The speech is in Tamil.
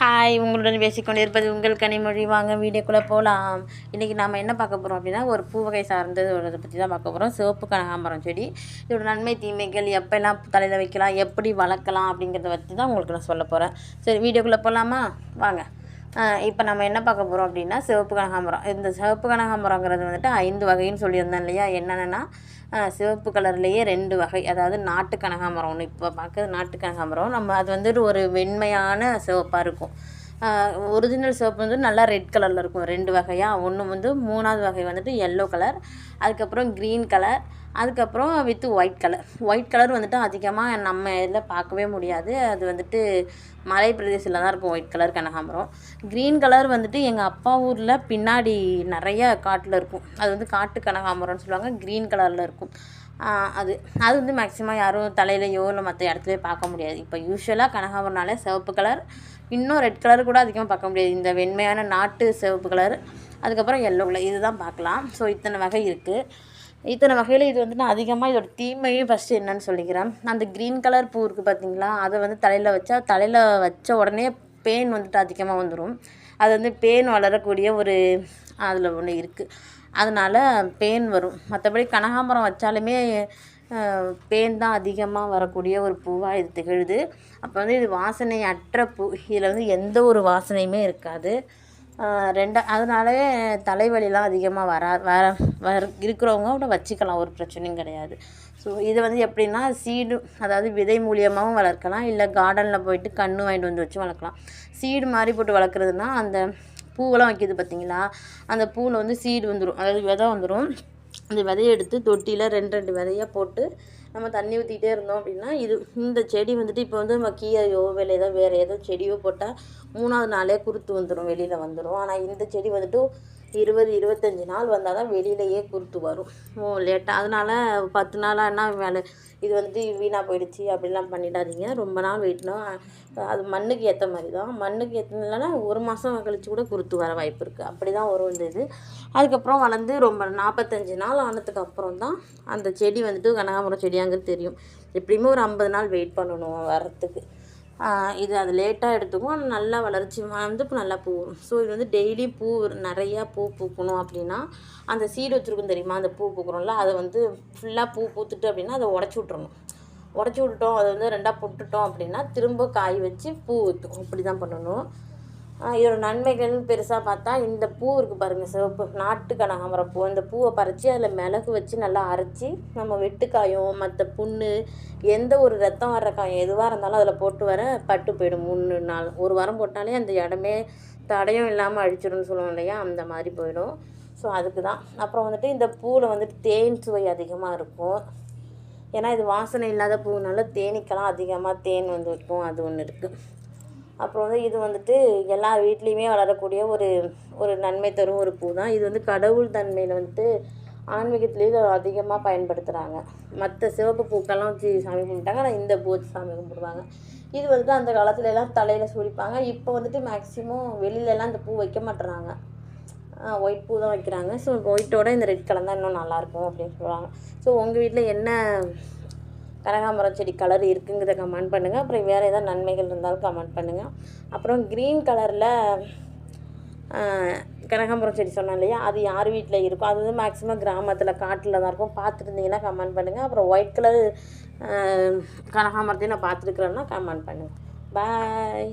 ஹாய் உங்களுடன் பேசிக்கொண்டிருப்பது உங்கள் கனிமொழி வாங்க வீடியோக்குள்ளே போகலாம் இன்றைக்கி நாம் என்ன பார்க்க போகிறோம் அப்படின்னா ஒரு பூ வகை சார்ந்தது ஒரு இதை பற்றி தான் பார்க்க போகிறோம் சிவப்பு கனகாம்பரம் செடி. இதோட நன்மை தீமைகள் எப்போல்லாம் தலையில் வைக்கலாம் எப்படி வளர்க்கலாம் அப்படிங்கிறத பற்றி தான் உங்களுக்கு நான் சொல்ல போகிறேன் சரி வீடியோக்குள்ளே போகலாமா வாங்க. இப்போ நம்ம என்ன பார்க்க போகிறோம் அப்படின்னா சிவப்பு கனகாம்பரம். இந்த சிவப்பு கனகாம்பரங்கிறது வந்துட்டு ஐந்து வகைன்னு சொல்லியிருந்தேன் இல்லையா? என்னென்னா சிவப்பு கலர்லேயே ரெண்டு வகை. அதாவது நாட்டு கனகாம்பரம் ஒன்று இப்போ பார்க்குறது நாட்டு கனகாம்பரம். நம்ம அது வந்துட்டு ஒரு வெண்மையான சிவப்பாக இருக்கும். ஒரிஜினல் சிவப்பு வந்து நல்லா ரெட் கலரில் இருக்கும். ரெண்டு வகையாக ஒன்று வந்து மூணாவது வகை வந்துட்டு எல்லோ கலர் அதுக்கப்புறம் க்ரீன் கலர் அதுக்கப்புறம் with white colour white colour வந்துட்டு அதிகமாக நம்ம இதில் பார்க்கவே முடியாது. அது வந்துட்டு மலை பிரதேசத்தில் தான் இருக்கும் ஒயிட் கலர் கனகாம்பரம். க்ரீன் கலர் வந்துட்டு எங்கள் அப்பா ஊரில் பின்னாடி நிறைய காட்டில் இருக்கும். அது வந்து காட்டு கனகாம்பரம்னு சொல்லுவாங்க. க்ரீன் கலரில் இருக்கும். அது. அது வந்து மேக்ஸிமம் யாரும் தலையிலையோ இல்லை மற்ற இடத்துலையோ பார்க்க முடியாது. இப்போ யூஸ்வலாக கனகாம்பரம்னாலே சிவப்பு கலர் இன்னும் ரெட் கலர் கூட அதிகமாக பார்க்க முடியாது. இந்த வெண்மையான நாட்டு சிவப்பு கலர் அதுக்கப்புறம் எல்லோ கலர் இதுதான் பார்க்கலாம். ஸோ இத்தனை வகை இருக்குது இத்தனை வகையில் இது வந்து நான் அதிகமாக இதோட தீமையும் ஃபஸ்ட்டு என்னன்னு சொல்லிக்கிறேன். அந்த க்ரீன் கலர் பூ இருக்குது பார்த்தீங்களா அதை வந்து தலையில் வச்சா தலையில் வச்ச உடனே பேன் வந்துட்டு அதிகமாக வந்துடும் அது வந்து பேன் வளரக்கூடிய ஒரு அதில் ஒன்று இருக்குது அதனால் பேன் வரும். மற்றபடி கனகாம்பரம் வச்சாலுமே பேன் தான் அதிகமாக வரக்கூடிய ஒரு பூவாக இது திகழுது. அப்போ வந்து இது வாசனை அற்ற பூ. இதில் வந்து எந்த ஒரு வாசனையுமே இருக்காது. ரெண்டா அதனாலே தலைவலிலாம் அதிகமாக வரா வர வர இருக்கிறவங்க கூட வச்சுக்கலாம். ஒரு பிரச்சனையும் கிடையாது. ஸோ இது வந்து எப்படின்னா சீடு அதாவது விதை மூலியமாகவும் வளர்க்கலாம். இல்லை கார்டனில் போயிட்டு கன்று வாங்கிட்டு வந்து வச்சு வளர்க்கலாம். சீடு மாதிரி போட்டு வளர்க்குறதுனா அந்த பூவெல்லாம் வைக்கிது பார்த்தீங்களா அந்த பூவில் வந்து சீடு வந்துடும் அதாவது விதை வந்துடும் அந்த விதையை எடுத்து தொட்டியில் ரெண்டு ரெண்டு விதையாக போட்டு நம்ம தண்ணி ஊற்றிக்கிட்டே இருந்தோம் அப்படின்னா இது இந்த செடி வந்துட்டு இப்போ வந்து நம்ம கீரையோ வேலை ஏதோ வேறு ஏதோ செடியோ போட்டால் மூணாவது நாளே குருத்து வந்துடும் வெளியில் வந்துடும் ஆனால் இந்த செடி வந்துட்டு இருபது இருபத்தஞ்சி நாள் வந்தால் தான் வெளியிலையே குருத்து வரும். ஓ லேட்டாக அதனால் பத்து நாளாக என்ன வேலை? இது வந்து வீணாக போயிடுச்சு. அப்படிலாம் பண்ணிடாதீங்க. ரொம்ப நாள் வெயிட்னா அது மண்ணுக்கு ஏற்ற மாதிரி தான் மண்ணுக்கு ஏற்றதுனால ஒரு மாதம் கழித்து கூட குருத்து வர வாய்ப்பு இருக்குது அப்படி தான் வரும் இந்த இது. அதுக்கப்புறம் வளர்ந்து ரொம்ப நாற்பத்தஞ்சு நாள் ஆனதுக்கு அப்புறம் தான் அந்த செடி வந்துட்டு கனகாமரம் செடியாங்கிறது தெரியும். எப்படியுமே ஒரு ஐம்பது நாள் வெயிட் பண்ணணும் வரத்துக்கு இது அது லேட்டாக எடுத்துக்கும். ஆனால் நல்லா வளர்ச்சி வந்து இப்போ நல்லா பூ ஸோ இது வந்து டெய்லி பூ நிறையா பூ பூக்கணும் அப்படின்னா அந்த சீடு வச்சுருக்கும் தெரியுமா? அந்த பூ பூக்குறோம்ல அதை வந்து ஃபுல்லாக பூ பூத்துட்டு அப்படின்னா அதை உடச்சி விட்றணும் உடச்சி விட்டுட்டோம் அதை வந்து ரெண்டாக போட்டுட்டோம் அப்படின்னா திரும்ப காய் வச்சு பூ வைக்கும். இப்படி தான் பண்ணணும். இதோட நன்மைகள்னு பெருசாக பார்த்தா இந்த பூ இருக்குது பாருங்கள் சிவப்பு நாட்டு கனகாம்பரம் பூ. இந்த பூவை பறித்து அதில் மிளகு வச்சு நல்லா அரைச்சி நம்ம வெட்டுக்காயம் மற்ற புண்ணு எந்த ஒரு ரத்தம் வர்ற காயம் எதுவாக இருந்தாலும் அதில் போட்டு வர பட்டு போயிடும். மூணு நாள் ஒரு வாரம் போட்டாலே அந்த இடமே தடையும் இல்லாமல் அழிச்சிடும்னு சொல்லுவோம் இல்லையா? அந்த மாதிரி போயிடும். ஸோ அதுக்கு தான் அப்புறம் வந்துட்டு இந்த பூவில் வந்துட்டு தேன் சுவை அதிகமாக இருக்கும். ஏன்னா இது வாசனை இல்லாத பூனால தேனீக்கெல்லாம் அதிகமாக தேன் வந்து இருக்கும் அது ஒன்று இருக்குது அப்புறம் வந்து இது வந்துட்டு எல்லா வீட்லேயுமே வளரக்கூடிய ஒரு ஒரு நன்மை தரும் ஒரு பூ தான் இது வந்து கடவுள் தன்மையில் வந்துட்டு ஆன்மீகத்துலேயும் இதை அதிகமாக பயன்படுத்துகிறாங்க மற்ற சிவப்பு பூக்கெல்லாம் வச்சு சாமி கும்பிட்டாங்க ஆனால் இந்த பூ வச்சு சாமி கும்பிடுவாங்க. இது வந்துட்டு அந்த காலத்துல எல்லாம் தலையில் சுழிப்பாங்க. இப்போ வந்துட்டு மேக்ஸிமம் வெளியிலலாம் இந்த பூ வைக்க மாட்டுறாங்க. ஒயிட் பூ தான் வைக்கிறாங்க. ஸோ ஒயிட்டோட இந்த ரெட் கலந்தால் இன்னும் நல்லாயிருக்கும் அப்படின்னு சொல்லுவாங்க ஸோ உங்கள் வீட்டில் என்ன கனகாம்பரம் செடி கலர் இருக்குங்கிறத கமெண்ட் பண்ணுங்கள் அப்புறம் வேறு எதாவது நன்மைகள் இருந்தாலும் கமெண்ட் பண்ணுங்கள் அப்புறம் க்ரீன் கலரில் கனகாம்பரம் செடி சொன்னேன் இல்லையா? அது யார் வீட்டில் இருக்கும் அது வந்து மேக்ஸிமம் கிராமத்தில் காட்டில் தான் இருக்கும். பார்த்துருந்தீங்கன்னா கமெண்ட் பண்ணுங்கள் அப்புறம் ஒயிட் கலர் கனகாம்பரத்தையும் நான் பார்த்துருக்குறேன்னா கமெண்ட் பண்ணுங்கள் பாய்